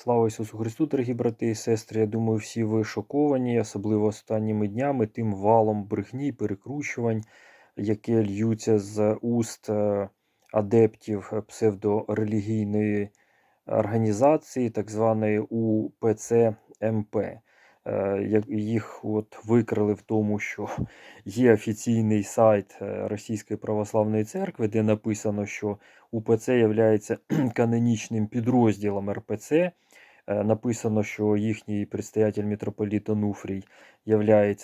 Слава Ісусу Христу, дорогі брати і сестри. Я думаю, всі ви шоковані, особливо останніми днями, тим валом брехні, перекручувань, яке льються з уст е, адептів псевдорелігійної організації, так званої УПЦ МП. Е, Їх от викрили в тому, що є офіційний сайт е, Російської православної церкви, де написано, що УПЦ є канонічним підрозділом РПЦ. Е, Написано, що їхній предстоятель митрополіт Онуфрій є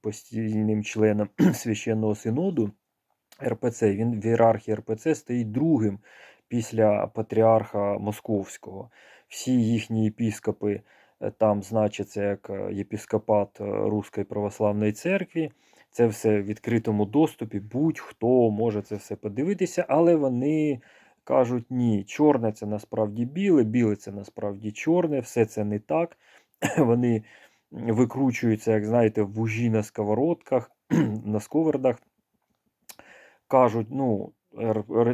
постійним членом священного синоду РПЦ. Він в ієрархії РПЦ стоїть другим після патріарха Московського. Всі їхні єпіскопи е, там значаться як е, єпіскопат Руської православної церкви. Це все в відкритому доступі. Будь-хто може це все подивитися, але вони кажуть: ні, чорне це насправді біле, біле це насправді чорне, все це не так. Вони викручуються, як знаєте, вужі на сковородках, на сковородах. Кажуть, ну,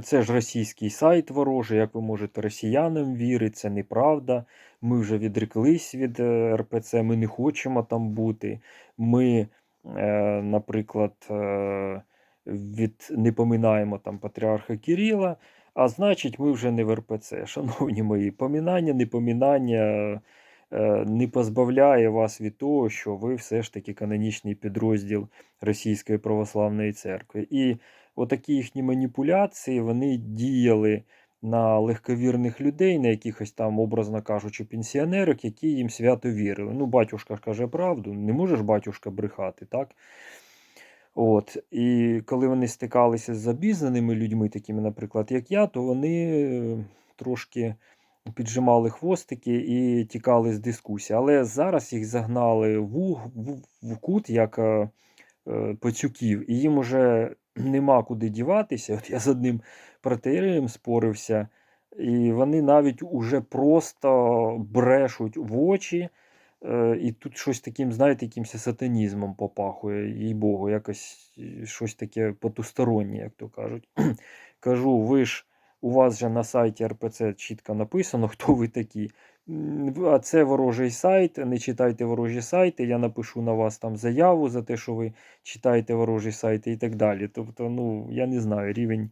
це ж російський сайт ворожий, як ви можете росіянам вірити, це неправда. Ми вже відреклись від е, РПЦ, ми не хочемо там бути. Ми, е, наприклад, е, від, не поминаємо там патріарха Кирила, а значить, ми вже не в РПЦ. Шановні мої, помінання, непомінання е, не позбавляє вас від того, що ви все ж таки канонічний підрозділ Російської православної церкви. І отакі їхні маніпуляції вони діяли на легковірних людей, на якихось там, образно кажучи, пенсіонерок, які їм свято вірили. Ну, батюшка каже правду, не можеш батюшка брехати, так? От. І коли вони стикалися з обізнаними людьми, такими, наприклад, як я, то вони трошки піджимали хвостики і тікали з дискусії. Але зараз їх загнали в, в, в кут як е, е, пацюків, і їм уже нема куди діватися. От я з одним протеєреєм спорився, і вони навіть уже просто брешуть в очі. Е, І тут щось таким, знаєте, якимось сатанізмом попахує, їй Богу, якось е, щось таке потустороннє, як то кажуть. Кажу, ви ж у вас же на сайті РПЦ чітко написано, хто ви такі. А це ворожий сайт, не читайте ворожі сайти. Я напишу на вас там заяву за те, що ви читаєте ворожі сайти і так далі. Тобто, ну, я не знаю, рівень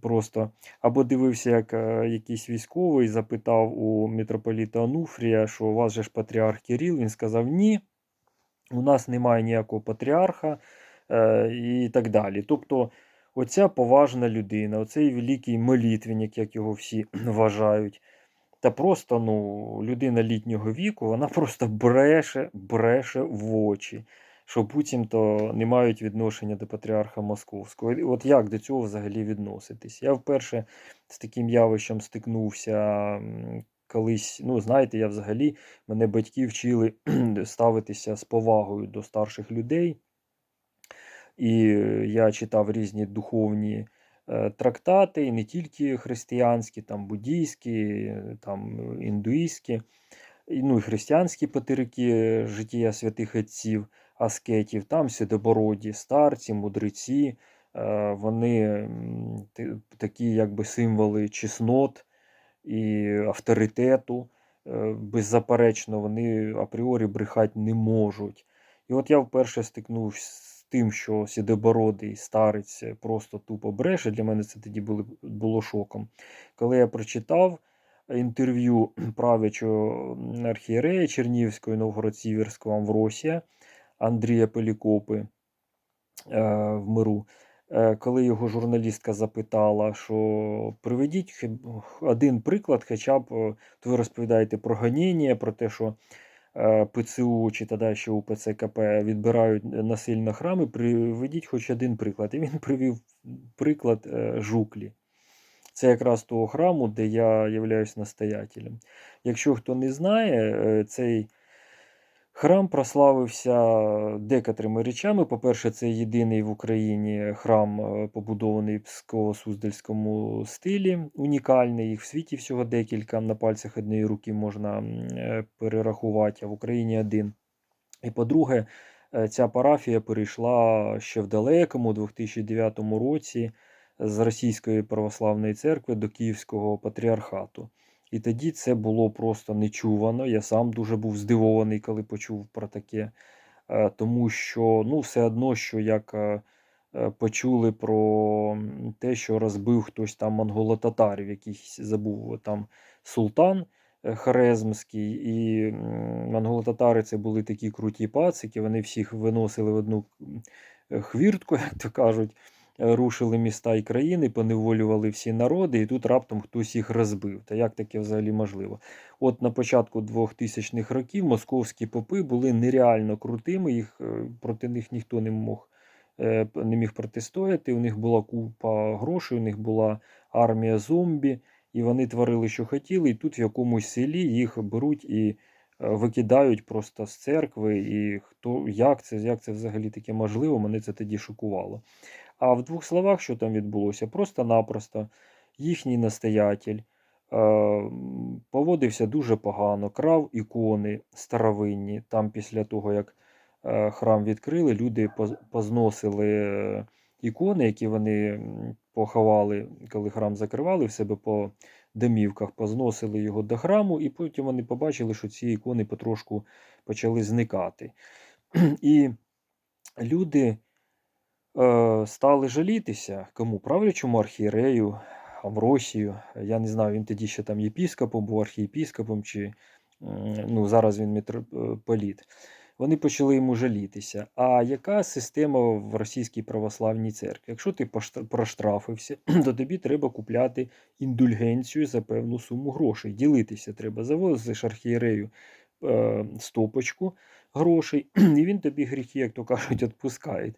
просто. Або дивився, як е, якийсь військовий запитав у митрополіта Онуфрія, що у вас же ж патріарх Кирил. Він сказав: ні, у нас немає ніякого патріарха е, і так далі. Тобто, оця поважна людина, оцей великий молитвенник, як його всі вважають. Та просто ну, людина літнього віку, вона просто бреше, бреше в очі, що буцімто не мають відношення до патріарха Московського. От як до цього взагалі відноситись? Я вперше з таким явищем стикнувся колись. Ну, знаєте, я взагалі мене батьки вчили ставитися з повагою до старших людей. І я читав різні духовні е, трактати, не тільки християнські, там буддійські, там індуїстські, ну і християнські патерики життя святих отців, аскетів, там сідобороді, старці, мудреці, е, вони такі якби символи чеснот і авторитету. Е, Беззаперечно, вони апріорі брехати не можуть. І от я вперше стикнувся з тим, що сідобородий старець просто тупо бреше. Для мене це тоді було, шоком. Коли я прочитав інтерв'ю правячого архієрея Чернівського і Новгород-Сіверського Амвросія Андрія Пелікопи е, в миру. Е, Коли його журналістка запитала, що приведіть один приклад, хоча б то ви розповідаєте про гоніння, про те, що е, ПЦУ чи тоді ще УПЦ відбирають насильно храми, приведіть хоч один приклад. І він привів приклад Жуклі. Це якраз того храму, де я являюсь настоятелем. Якщо хто не знає, цей храм прославився декотрими речами. По-перше, це єдиний в Україні храм, е, побудований в Псково-Суздальському стилі, унікальний. Їх в світі всього декілька. На пальцях однієї руки можна е, перерахувати, а в Україні один. І по-друге, е, ця парафія перейшла ще в далекому 2009 році з Російської православної церкви до Київського патріархату. І тоді це було просто нечувано. Я сам дуже був здивований, коли почув про таке. Е, Тому що ну, все одно, що як е, е, почули про те, що розбив хтось там монголо-татарів, якийсь забув там султан Хорезмський, і монголо-татари це були такі круті пацики, вони всіх виносили в одну хвіртку, як то кажуть, рушили міста і країни, поневолювали всі народи, і тут раптом хтось їх розбив. Та як таке взагалі можливо? От на початку 2000-х років московські попи були нереально крутими, їх, е, проти них ніхто не мог е, не міг протистояти. У них була купа грошей, у них була армія зомбі, і вони творили, що хотіли. І тут в якомусь селі їх беруть і е, викидають просто з церкви. І хто як це, як це взагалі таке можливо? Мене це тоді шокувало. А в двох словах, що там відбулося? Просто-напросто їхній настоятель е, поводився дуже погано, крав ікони старовинні. Там після того, як е, храм відкрили, люди позносили е, ікони, які вони поховали, коли храм закривали в себе по домівках, позносили його до храму, і потім вони побачили, що ці ікони потрошку почали зникати. І люди стали жалітися кому? Правлячому архієрею, Амросію. Я не знаю, він тоді ще там єпіскопом був, архієпіскопом, чи ну, зараз він митрополіт. Вони почали йому жалітися. А яка система в російській православній церкві? Якщо ти проштрафився, то тобі треба купляти індульгенцію за певну суму грошей. Ділитися треба. Завозиш архієрею е, стопочку грошей, і він тобі гріхи, як то кажуть, відпускає.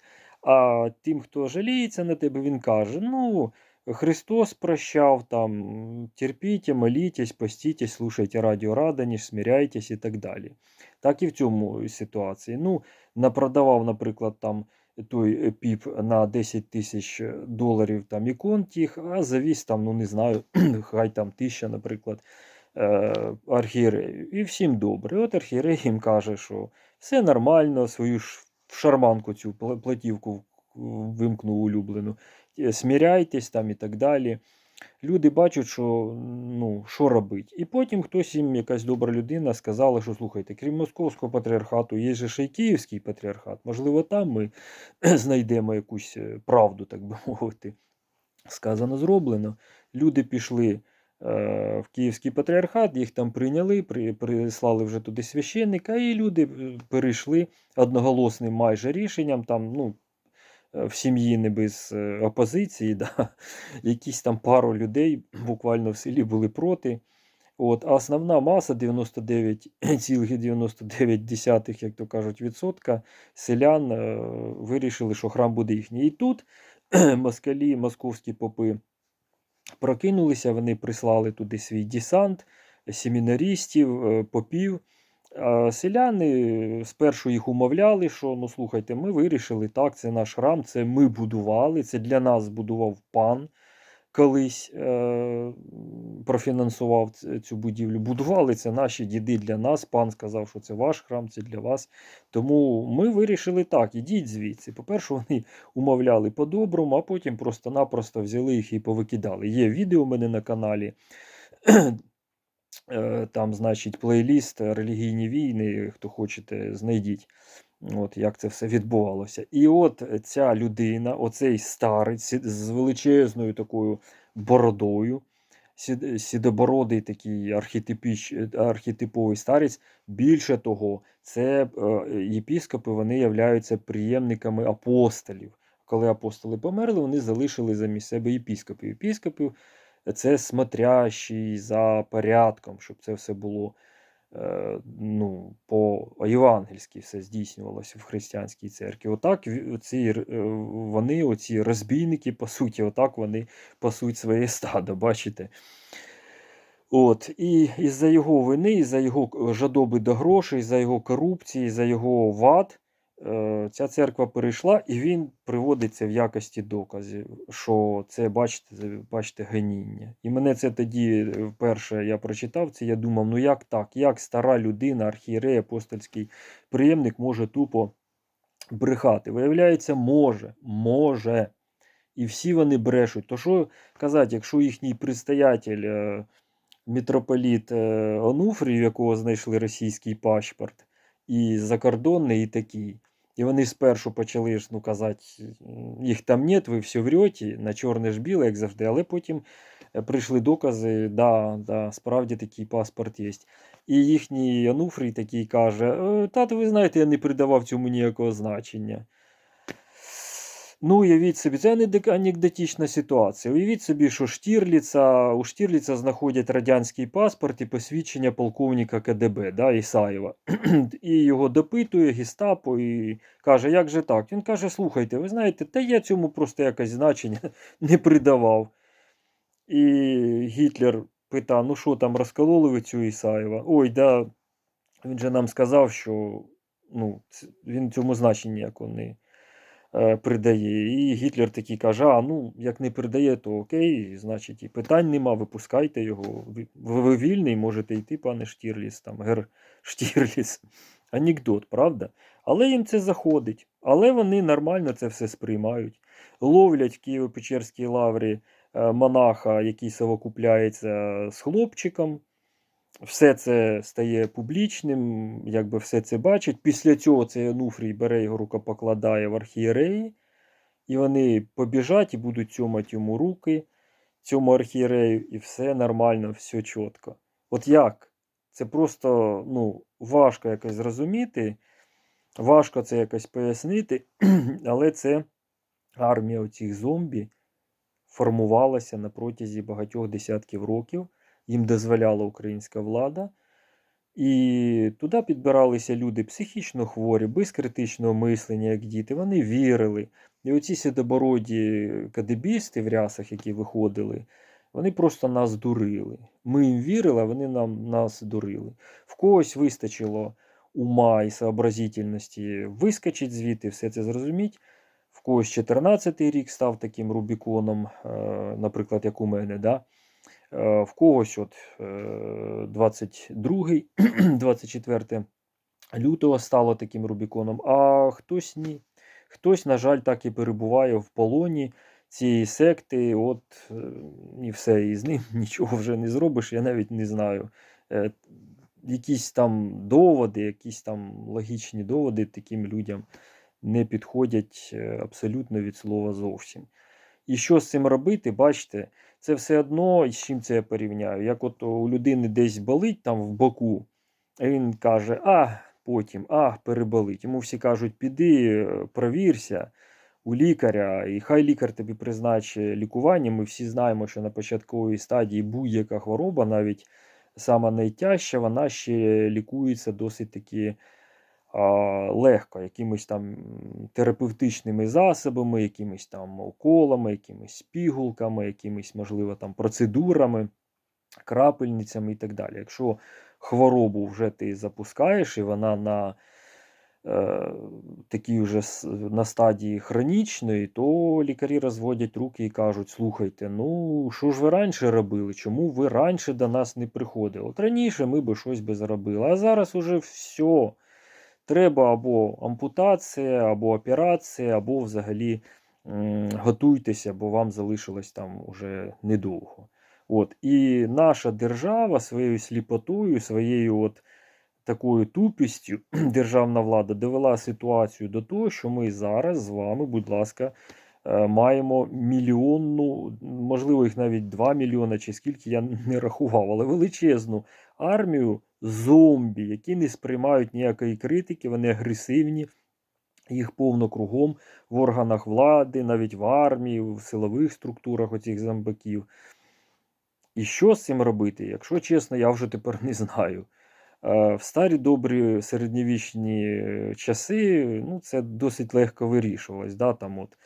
А тим, хто жаліється на тебе, він каже: ну, Христос прощав, там, терпіть, молітесь, постітесь, слушайте радіо Раданіш, смиряйтесь і так далі. Так і в цьому ситуації. Ну, напродавав, наприклад, там той піп на 10 тисяч доларів там ікон тих, а завіз там, ну не знаю, хай там тисяча, наприклад, е, архієрею. І всім добре. От архієрей їм каже, що все нормально, свою ж шарманку цю платівку в- вимкнув улюблену. Сміряйтесь там і так далі. Люди бачать, що ну, що робить. І потім хтось їм, якась добра людина, сказала, що слухайте, крім московського патріархату, є же ще й київський патріархат. Можливо, там ми знайдемо якусь е, правду, так би мовити. Сказано, зроблено. Люди пішли в Київський патріархат, їх там прийняли, при, прислали вже туди священника, і люди е, перейшли одноголосним майже рішенням. Там, ну, е, в сім'ї не без е, опозиції, да, якісь там пару людей буквально в селі були проти. От, а основна маса 99,99, як то кажуть, відсотка селян е, вирішили, що храм буде їхній. І тут москалі, московські попи прокинулися, вони прислали туди свій десант, семінаристів, е, попів. А селяни спершу їх умовляли, що ну слухайте, ми вирішили, так, це наш храм, це ми будували, це для нас будував пан колись е, профінансував цю будівлю. Будували це наші діди для нас. Пан сказав, що це ваш храм, це для вас. Тому ми вирішили так, ідіть звідси. По-перше, вони умовляли по-доброму, а потім просто-напросто взяли їх і повикидали. Є відео у мене на каналі. Е, Там, значить, плейліст релігійні війни. Хто хочете, знайдіть. От як це все відбувалося. І от ця людина, оцей старець з величезною такою бородою, сідобородий такий архетипіч, архетиповий старець. Більше того, це е, єпіскопи вони являються приємниками апостолів. Коли апостоли померли, вони залишили замість себе єпіскопів. Єпіскопів це смотрящий за порядком, щоб це все було е, ну, по євангельськи все здійснювалося в християнській церкві. Отак оці, е, вони, оці розбійники, по суті, отак вони пасуть своє стадо, бачите? От, і із-за його вини, із-за його жадоби до грошей, за його корупції, за його вад, е, ця церква перейшла, і він приводиться в якості доказів, що це, бачите, бачите, геніння. І мене це тоді е, вперше я прочитав це, я думав, ну як так? Як стара людина, архієрей, апостольський приємник може тупо брехати? Виявляється, може, може. І всі вони брешуть. То що казати, якщо їхній предстоятель е, митрополіт е, Онуфрій, в якого знайшли російський паспорт, і закордонний, і такий. І вони спершу почали ну, казати, їх там нет, ви все врете, на чорне ж біле, як завжди, але потім е, прийшли докази, да, да, справді такий паспорт є. І їхній Януфрій такий каже: «Е, Тато, ви знаєте, я не придавав цьому ніякого значення. Ну, уявіть собі, це анекдо- анекдотична ситуація. Уявіть собі, що Штірліца, у Штірліца знаходять радянський паспорт і посвідчення полковника КДБ да, Ісаєва. і його допитує Гестапо і каже, як же так? Він каже: слухайте, ви знаєте, та я цьому просто якось значення не придавав. І Гітлер питає: ну що там, розкололи ви цю Ісаєва? Ой, да, він же нам сказав, що ну, він цьому значення ніякого не придає. І Гітлер такий каже: а ну, як не придає, то окей, значить, і питань нема, випускайте його. Ви, ви вільний, можете йти, пане Штірліс, там, гер Штірліс. Анекдот, правда? Але їм це заходить. Але вони нормально це все сприймають. Ловлять в Києво-Печерській лаврі е, монаха, який совокупляється з хлопчиком. Все це стає публічним, якби все це бачать. Після цього цей Ануфрій бере його рукопокладає в архієреї, і вони побіжать і будуть цьомати йому руки, цьому архієрею, і все нормально, все чітко. От як? Це просто ну, важко якось зрозуміти, важко це якось пояснити, але це армія оцих зомбі формувалася на протязі багатьох десятків років їм дозволяла українська влада. І туди підбиралися люди психічно хворі, без критичного мислення, як діти. Вони вірили. І оці сідобороді кадебісти в рясах, які виходили, вони просто нас дурили. Ми їм вірили, а вони нам, нас дурили. В когось вистачило ума і сообразительності вискочить звідти, все це зрозуміть. В когось 14-й рік став таким Рубіконом, е, наприклад, як у мене. Да? Е, В когось от е, 22, 24 лютого стало таким Рубіконом, а хтось ні. Хтось, на жаль, так і перебуває в полоні цієї секти. От е, і все, і з ним нічого вже не зробиш, я навіть не знаю. Е, Якісь там доводи, якісь там логічні доводи таким людям не підходять е, абсолютно від слова зовсім. І що з цим робити, бачите, це все одно, з чим це я порівняю. Як от у людини десь болить там в боку, він каже, а потім, а, переболить. Йому всі кажуть, піди, провірся у лікаря, і хай лікар тобі призначить лікування. Ми всі знаємо, що на початковій стадії будь-яка хвороба, навіть сама найтяжча, вона ще лікується досить таки легко, якимись там терапевтичними засобами, якимись там уколами, якимись пігулками, якимись, можливо, там процедурами, крапельницями і так далі. Якщо хворобу вже ти запускаєш, і вона на е, такій вже на стадії хронічної, то лікарі розводять руки і кажуть: слухайте, ну що ж ви раніше робили? Чому ви раніше до нас не приходили? От раніше ми би щось би зробили, а зараз уже все. Треба або ампутація, або операція, або взагалі готуйтеся, бо вам залишилось там уже недовго. От. І наша держава своєю сліпотою, своєю от такою тупістю, державна влада довела ситуацію до того, що ми зараз з вами, будь ласка, маємо мільйонну, можливо, їх навіть 2 мільйони, чи скільки я не рахував, але величезну армію зомбі, які не сприймають ніякої критики, вони агресивні, їх повно кругом в органах влади, навіть в армії, в силових структурах оцих зомбаків. І що з цим робити? Якщо чесно, я вже тепер не знаю. Е, В старі добрі середньовічні е, часи ну, це досить легко вирішувалось. Да? Там от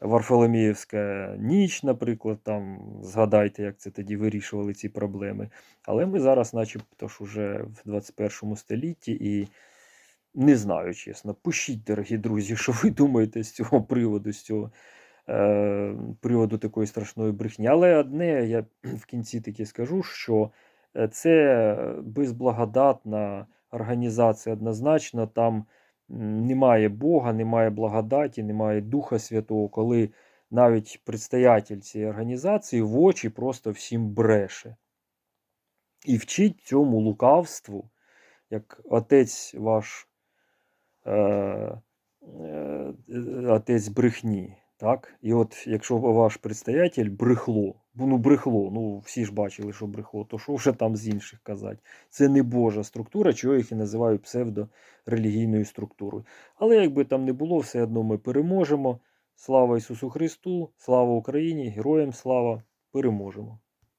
Варфоломіївська ніч, наприклад, там, згадайте, як це тоді вирішували ці проблеми. Але ми зараз, начебто ж, уже в 21 столітті і не знаю, чесно. Пишіть, дорогі друзі, що ви думаєте з цього приводу, з цього е, приводу такої страшної брехні. Але одне я в кінці таки скажу, що е, це безблагодатна організація однозначно. Там немає Бога, немає благодаті, немає Духа Святого, коли навіть предстоятель цієї організації в очі просто всім бреше. і вчить цьому лукавству, як отець ваш, е, е, отець брехні. Так? І от якщо ваш предстоятель брехло, ну брехло, ну всі ж бачили, що брехло, то що вже там з інших казати? Це не Божа структура, чого їх і називають псевдорелігійною структурою. Але якби там не було, все одно ми переможемо. Слава Ісусу Христу, слава Україні, героям слава! Переможемо!